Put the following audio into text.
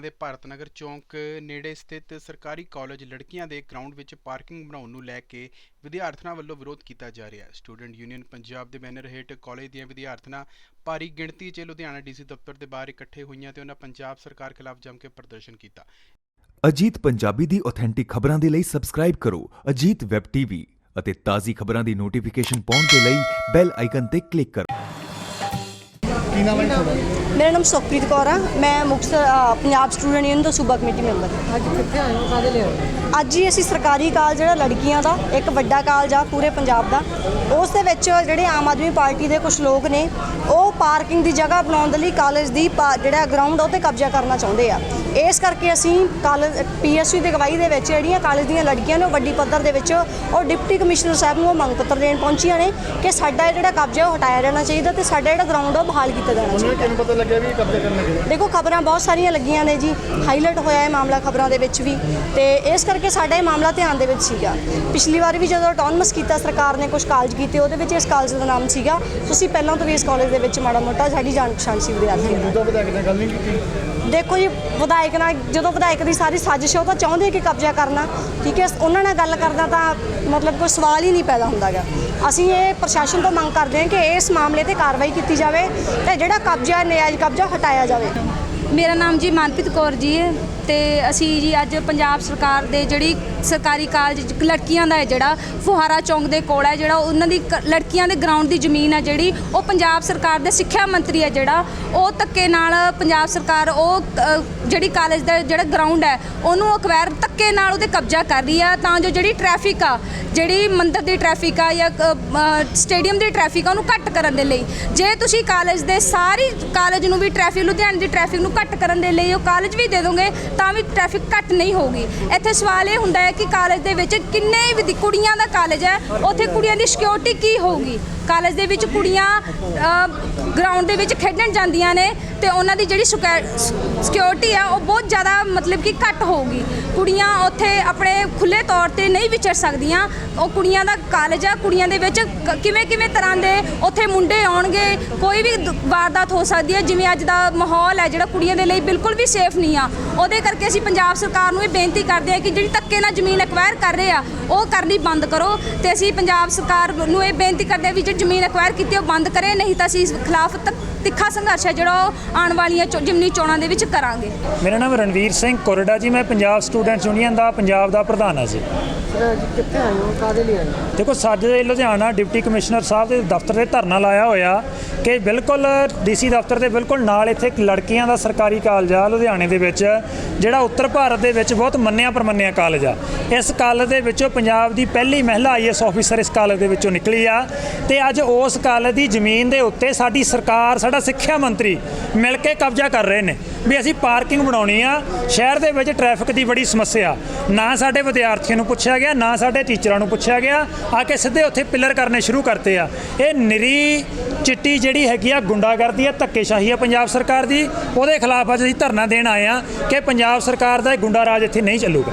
ਦੇ ਭਾਰਤ ਨਗਰ ਚੌਂਕ ਨੇੜੇ ਸਥਿਤ ਸਰਕਾਰੀ ਕਾਲਜ ਲੜਕੀਆਂ ਦੇ ਗਰਾਊਂਡ ਵਿੱਚ ਪਾਰਕਿੰਗ ਬਣਾਉਣ ਨੂੰ ਲੈ ਕੇ ਵਿਦਿਆਰਥਣਾਂ ਵੱਲੋਂ ਵਿਰੋਧ ਕੀਤਾ ਜਾ ਰਿਹਾ ਹੈ। ਸਟੂਡੈਂਟ ਯੂਨੀਅਨ ਪੰਜਾਬ ਦੇ ਬੈਨਰ ਹੇਠ ਕਾਲਜ ਦੀਆਂ ਵਿਦਿਆਰਥਣਾਂ ਭਾਰੀ ਗਿਣਤੀ 'ਚ ਲੁਧਿਆਣਾ ਡੀਸੀ ਦਫ਼ਤਰ ਦੇ ਬਾਹਰ ਇਕੱਠੇ ਹੋਈਆਂ ਤੇ ਉਹਨਾਂ ਪੰਜਾਬ ਸਰਕਾਰ ਖਿਲਾਫ ਜੰਮ ਕੇ ਪ੍ਰਦਰਸ਼ਨ ਕੀਤਾ। ਅਜੀਤ ਪੰਜਾਬੀ ਦੀ ਆਥੈਂਟਿਕ ਖਬਰਾਂ ਦੇ ਲਈ ਸਬਸਕ੍ਰਾਈਬ ਕਰੋ ਅਜੀਤ ਵੈਬ ਟੀਵੀ ਅਤੇ ਤਾਜ਼ੀ ਖਬਰਾਂ ਦੀ ਨੋਟੀਫਿਕੇਸ਼ਨ ਪਾਉਣ ਦੇ ਲਈ ਬੈਲ ਆਈਕਨ ਤੇ ਕਲਿੱਕ ਕਰੋ। ਕੀ ਨਾਮ ਹੈ ਤੁਹਾਡਾ? ਮੇਰਾ ਨਾਮ ਸੁਖਪ੍ਰੀਤ ਕੌਰ ਆ। ਮੈਂ ਮੁਕਤਸਰ ਅ, ਪੰਜਾਬ ਸਟੂਡੈਂਟ ਯੂਨੀਅਨ ਤੋਂ ਸੂਬਾ ਕਮੇਟੀ ਮੈਂਬਰ। ਅੱਜ ਕਿੱਥੇ ਆਏ ਹੋ? ਕਾਹਦੇ ਲਈ? ਅੱਜ ਹੀ ਅਸੀਂ ਸਰਕਾਰੀ ਕਾਲਜ ਜਿਹੜਾ ਲੜਕੀਆਂ ਦਾ ਇੱਕ ਵੱਡਾ ਕਾਲਜ ਆ ਪੂਰੇ ਪੰਜਾਬ ਦਾ। ਉਸ ਦੇ ਵਿੱਚ ਜਿਹੜੇ ਆਮ ਆਦਮੀ ਪਾਰਟੀ ਦੇ ਕੁਝ ਲੋਕ ਨੇ ਉਹ ਪਾਰਕਿੰਗ ਦੀ ਜਗ੍ਹਾ ਬਣਾਉਣ ਦੇ ਲਈ ਕਾਲਜ ਦੀ ਪਾ- ਜਿਹੜਾ ਗਰਾਊਂਡ ਉਹ ਤੇ ਕਬਜ਼ਾ ਕਰਨਾ ਚਾਹੁੰਦੇ ਆ। ਇਸ ਕਰਕੇ ਅਸੀਂ ਕਾਲਜ ਪੀਐਸਯੂ ਦੀ ਅਗਵਾਈ ਦੇ ਵਿੱਚ ਜਿਹੜੀਆਂ ਕਾਲਜ ਦੀਆਂ ਲੜਕੀਆਂ ਨੇ ਉਹ ਵੱਡੀ ਪੱਧਰ ਦੇ ਵਿੱਚ ਉਹ ਡਿਪਟੀ ਕਮਿਸ਼ਨਰ ਸਾਹਿਬ ਨੂੰ ਉਹ ਮੰਗ ਪੱਤਰ ਦੇਣ ਪਹੁੰਚੀਆਂ ਨੇ ਕਿ ਸਾਡਾ ਇਹ ਜਿਹੜਾ ਕਬਜ਼ਾ ਉਹ ਹਟਾਇਆ ਜਾਣਾ ਚਾਹੀਦਾ ਤੇ ਸਾਡਾ ਜਿਹੜਾ ਗਰਾਊਂਡ ਉਹ ਬਹਾਲ ਕੀਤਾ ਜਾਣਾ ਚਾਹੀਦਾ। ਤੁਹਾਨੂੰ ਕਿਵੇਂ ਪਤਾ ਲੱਗਿਆ ਵੀ ਕਬਜ਼ਾ ਕਰਨ ਲੱਗੇ ਦੇਖੋ ਖਬਰਾਂ ਬਹੁਤ ਸਾਰੀਆਂ ਲੱਗੀਆਂ ਨੇ ਜੀ। ਹਾਈਲਾਈਟ ਹੋਇਆ ਹੈ ਮਾਮਲਾ ਖਬਰਾਂ ਦੇ ਵਿੱਚ ਵੀ। ਤੇ ਇਸ ਕਰਕੇ ਸਾਡਾ ਇਹ ਮਾਮਲਾ ਧਿਆਨ ਦੇ ਵਿੱਚ ਸੀਗਾ। ਪਿਛਲੀ ਵਾਰ ਵੀ ਜਦੋਂ ਅਟੋਨਮਸ ਕੀਤਾ ਸਰਕਾਰ ਨੇ ਕੁਝ ਕਾਲਜ ਕੀਤੇ ਉਹਦੇ ਵਿੱਚ ਇਸ ਕਾਲਜ ਦਾ ਨਾਮ ਸੀਗਾ। ਤੁਸੀਂ ਪਹਿਲਾਂ ਤੋਂ ਵੀ ਇਸ ਕਾਲਜ ਦੇ ਵਿੱਚ ਮਾੜਾ ਮੋਟਾ ਸਾਡੀ ਜਾਣ ਪਛਾਣ ਸੀ ਵਿਧਾਇਕ ਗੱਲ ਨਹੀਂ ਕੀਤੀ। ਦੇਖੋ ਜੀ ਵਿਧਾਇਕ ਨਾਲ ਜਦੋਂ ਵਿਧਾਇਕ ਦੀ ਸਾਰੀ ਸਾਜ਼ਿਸ਼ ਹੈ ਉਹ ਤਾਂ ਚਾਹੁੰਦੇ ਕਿ ਕਬਜ਼ਾ ਕਰਨਾ। ਠੀਕ ਹੈ ਉਹਨਾਂ ਨਾਲ ਗੱਲ ਕਰਨਾ ਤਾਂ ਮਤਲਬ ਕੋਈ ਸਵਾਲ ਹੀ ਨਹੀਂ ਪੈਦਾ ਹੁੰਦਾਗਾ ਅਸੀਂ ਇਹ ਪ੍ਰਸ਼ਾਸਨ ਤੋਂ ਮੰਗ ਕਰਦੇ ਹਾਂ ਕਿ ਇਸ ਮਾਮਲੇ ਤੇ ਕਾਰਵਾਈ ਕੀਤੀ ਜਾਵੇ ਤੇ ਜਿਹੜਾ ਕਬਜ਼ਾ ਨਜਾਇਜ਼ ਕਬਜ਼ਾ ਹਟਾਇਆ ਜਾਵੇ। ਮੇਰਾ ਨਾਮ ਜੀ ਮਨਪ੍ਰੀਤ ਕੌਰ ਜੀ ਹੈ। ਤੇ ਅਸੀਂ ਜੀ ਅੱਜ ਪੰਜਾਬ ਸਰਕਾਰ ਦੇ ਜਿਹੜੀ ਸਰਕਾਰੀ ਕਾਲਜ ਲੜਕੀਆਂ ਦਾ ਹੈ ਜਿਹੜਾ ਫੁਹਾਰਾ ਚੌਂਕ ਦੇ ਕੋਲ ਹੈ ਜਿਹੜਾ ਉਹਨਾਂ ਦੀ ਕ- ਲੜਕੀਆਂ ਦੇ ਗਰਾਊਂਡ ਦੀ ਜ਼ਮੀਨ ਹੈ ਜਿਹੜੀ ਉਹ ਪੰਜਾਬ ਸਰਕਾਰ ਦੇ ਸਿੱਖਿਆ ਮੰਤਰੀ ਹੈ ਜਿਹੜਾ ਉਹ ਧੱਕੇ ਨਾਲ ਪੰਜਾਬ ਸਰਕਾਰ ਉਹ ਅ, ਜਿਹੜੀ ਕਾਲਜ ਦਾ ਜਿਹੜਾ ਗਰਾਊਂਡ ਹੈ ਉਹਨੂੰ ਅਕਵਾਇਰ ਧੱਕੇ ਨਾਲ ਉਹਦੇ ਕਬਜ਼ਾ ਕਰ ਰਹੀ ਆ ਤਾਂ ਜੋ ਜਿਹੜੀ ਟ੍ਰੈਫਿਕ ਆ ਜਿਹੜੀ ਮੰਦਰ ਦੀ ਟ੍ਰੈਫਿਕ ਆ ਜਾਂ ਸਟੇਡੀਅਮ ਦੀ ਟ੍ਰੈਫਿਕ ਆ ਉਹਨੂੰ ਘੱਟ ਕਰਨ ਦੇ ਲਈ। ਜੇ ਤੁਸੀਂ ਕਾਲਜ ਦੇ ਸਾਰੀ ਕਾਲਜ ਨੂੰ ਵੀ ਟ੍ਰੈਫਿਕ ਲੁਧਿਆਣੇ ਦੀ ਟ੍ਰੈਫਿਕ ਨੂੰ ਘੱਟ ਕਰਨ ਦੇ ਲਈ ਉਹ ਕਾਲਜ ਵੀ ਦੇ ਦੋਗੇ ਤਾਂ ਵੀ ਟ੍ਰੈਫਿਕ ਘੱਟ ਨਹੀਂ ਹੋਊਗੀ। ਇੱਥੇ ਸਵਾਲ ਇਹ ਹੁੰਦਾ ਹੈ ਕਿ ਕਾਲਜ ਦੇ ਵਿੱਚ ਕਿੰਨੇ ਵਿਦ- ਕੁੜੀਆਂ ਦਾ ਕਾਲਜ ਹੈ, ਉੱਥੇ ਕੁੜੀਆਂ ਦੀ ਸਿਕਿਉਰਿਟੀ ਕੀ ਹੋਊਗੀ? ਕਾਲਜ ਦੇ ਵਿੱਚ ਕੁੜੀਆਂ ਗਰਾਊਂਡ ਦੇ ਵਿੱਚ ਖੇਡਣ ਜਾਂਦੀਆਂ ਨੇ ਤੇ ਉਹਨਾਂ ਦੀ ਜਿਹੜੀ ਸਿਕਿਉਰਿਟੀ ਆ, ਉਹ ਬਹੁਤ ਜ਼ਿਆਦਾ ਮਤਲਬ ਕਿ ਘੱਟ ਹੋਊਗੀ। ਕੁੜੀਆਂ ਉੱਥੇ ਆਪਣੇ ਖੁੱਲੇ ਤੌਰ ਤੇ ਨਹੀਂ ਵਿਚਰ ਸਕਦੀਆਂ। ਉਹ ਕੁੜੀਆਂ ਦਾ ਕਾਲਜ ਆ, ਕੁੜੀਆਂ ਦੇ ਵਿੱਚ ਕਿਵੇਂ ਕਿਵੇਂ ਤਰ੍ਹਾਂ ਦੇ ਉੱਥੇ ਮੁੰਡੇ ਆਉਣਗੇ, ਕੋਈ ਵੀ ਵਾਰਦਾਤ ਹੋ ਸਕਦੀ ਹੈ। ਜਿਵੇਂ ਅੱਜ ਦਾ ਮਾਹੌਲ ਹੈ, ਜਿਹੜਾ ਕੁੜੀਆਂ ਦੇ ਲਈ ਬਿਲਕੁਲ ਵੀ ਸੇਫ ਨਹੀਂ ਆ। ਉਹਦੇ ਕਰਕੇ ਅਸੀਂ ਪੰਜਾਬ ਸਰਕਾਰ ਨੂੰ ਇਹ ਬੇਨਤੀ ਕਰਦੇ ਹਾਂ ਕਿ ਜਿਹੜੀ ਧੱਕੇ ਨਾਲ ਜ਼ਮੀਨ ਐਕਵਾਇਰ ਕਰ ਰਹੇ ਆ, ਉਹ ਕਰਨੀ ਬੰਦ ਕਰੋ। ਤੇ ਅਸੀਂ ਪੰਜਾਬ ਸਰਕਾਰ ਨੂੰ ਇਹ ਬੇਨਤੀ ਕਰਦੇ ਹਾਂ ਵੀ ਜੇ ਜ਼ਮੀਨ ਐਕਵਾਇਰ ਕੀਤੀ ਉਹ ਬੰਦ ਕਰੇ। ਨਹੀਂ ਤਾਂ ਅਸੀਂ ਇਸ ਖਿਲਾਫ ਤ- ਤਿੱਖਾ ਸੰਘਰਸ਼ ਹੈ, ਜਿਹੜਾ ਉਹ ਆਉਣ ਵਾਲੀਆਂ ਚੋ- ਜਿਮਨੀ ਚੋਣਾਂ ਦੇ ਵਿੱਚ ਕਰਾਂਗੇ। ਮੇਰਾ ਨਾਮ ਰਣਵੀਰ ਸਿੰਘ ਕੋਰੜਾ ਜੀ ਮੈਂ ਪੰਜਾਬ ਸਟੂਡੈਂਟਸ ਯੂਨੀਅਨ ਦਾ ਪੰਜਾਬ ਦਾ ਪ੍ਰਧਾਨ ਹਾਂ ਜੀ। ਕਿੱਥੇ ਆਏ ਹੋ? ਕਾਹਦੇ ਲਈ ਆਏ ਹੋ? ਦੇਖੋ ਸਾਡੇ ਲੁਧਿਆਣਾ ਡਿਪਟੀ ਕਮਿਸ਼ਨਰ ਸਾਹਿਬ ਦੇ ਦਫ਼ਤਰ ਦੇ ਧਰਨਾ ਲਾਇਆ ਹੋਇਆ ਕਿ ਬਿਲਕੁਲ ਡੀਸੀ ਦਫ਼ਤਰ ਦੇ ਬਿਲਕੁਲ ਨਾਲ ਇੱਥੇ ਇੱਕ ਲੜਕੀਆਂ ਦਾ ਸਰਕਾਰੀ ਕਾਲਜ ਆ ਲੁਧਿਆਣੇ ਦੇ ਵਿੱਚ ਜਿਹੜਾ ਉੱਤਰ ਭਾਰਤ ਦੇ ਵਿੱਚ ਬਹੁਤ ਮੰਨਿਆ ਪ੍ਰਮੰਨਿਆ ਕਾਲਜ ਆ। ਇਸ ਕਾਲਜ ਦੇ ਵਿੱਚੋਂ ਪੰਜਾਬ ਦੀ ਪਹਿਲੀ ਮਹਿਲਾ ਆਈਐਸ ਆਫੀਸਰ ਇਸ ਕਾਲਜ ਦੇ ਵਿੱਚੋਂ ਨਿਕਲੀ ਆ ਤੇ ਅੱਜ ਉਸ ਕਾਲਜ ਦੀ ਜ਼ਮੀਨ ਦੇ ਉੱਤੇ ਸਾਡੀ ਸਰਕਾਰ ਸਾਡਾ ਸਿੱਖਿਆ ਮੰਤਰੀ ਮਿਲ ਕੇ ਕਬਜ਼ਾ ਕਰ ਰਹੇ ਨੇ। ਵੀ ਅਸੀਂ ਪਾਰਕਿੰਗ ਬਣਾਉਣੀ ਆ। ਸ਼ਹਿਰ ਦੇ ਵਿੱਚ ਟ੍ਰੈਫਿਕ ਦੀ ਬੜੀ ਸਮੱਸਿਆ। ਨਾ ਸਾਡੇ ਵਿਦਿਆਰਥੀਆਂ ਨੂੰ ਪੁੱਛਿਆ ਗਿਆ, ਨਾ ਸਾਡੇ ਟੀਚਰਾਂ ਨੂੰ ਪੁੱਛਿਆ ਗਿਆ। ਆ ਕੇ ਸਿੱਧੇ ਉੱਥੇ ਪਿੱਲਰ ਕਰਨੇ ਸ਼ੁਰੂ ਕਰਤੇ ਆ। ਇਹ ਨਿਰੀ ਚਿੱਟੀ ਜਿਹੜੀ ਹੈਗੀ ਆ, ਗੁੰਡਾਗਰਦੀ ਆ, ਧੱਕੇਸ਼ਾਹੀ ਆ ਪੰਜਾਬ ਸਰਕਾਰ ਦੀ। ਉਹਦੇ ਖਿਲਾਫ ਅੱਜ ਅਸੀਂ ਧਰਨਾ ਦੇਣ ਆਏ ਆ ਕਿ ਪੰਜਾਬ ਸਰਕਾਰ ਦਾ ਇਹ ਗੁੰਡਾ ਰਾਜ ਇੱਥੇ ਨਹੀਂ ਚੱਲੂਗਾ।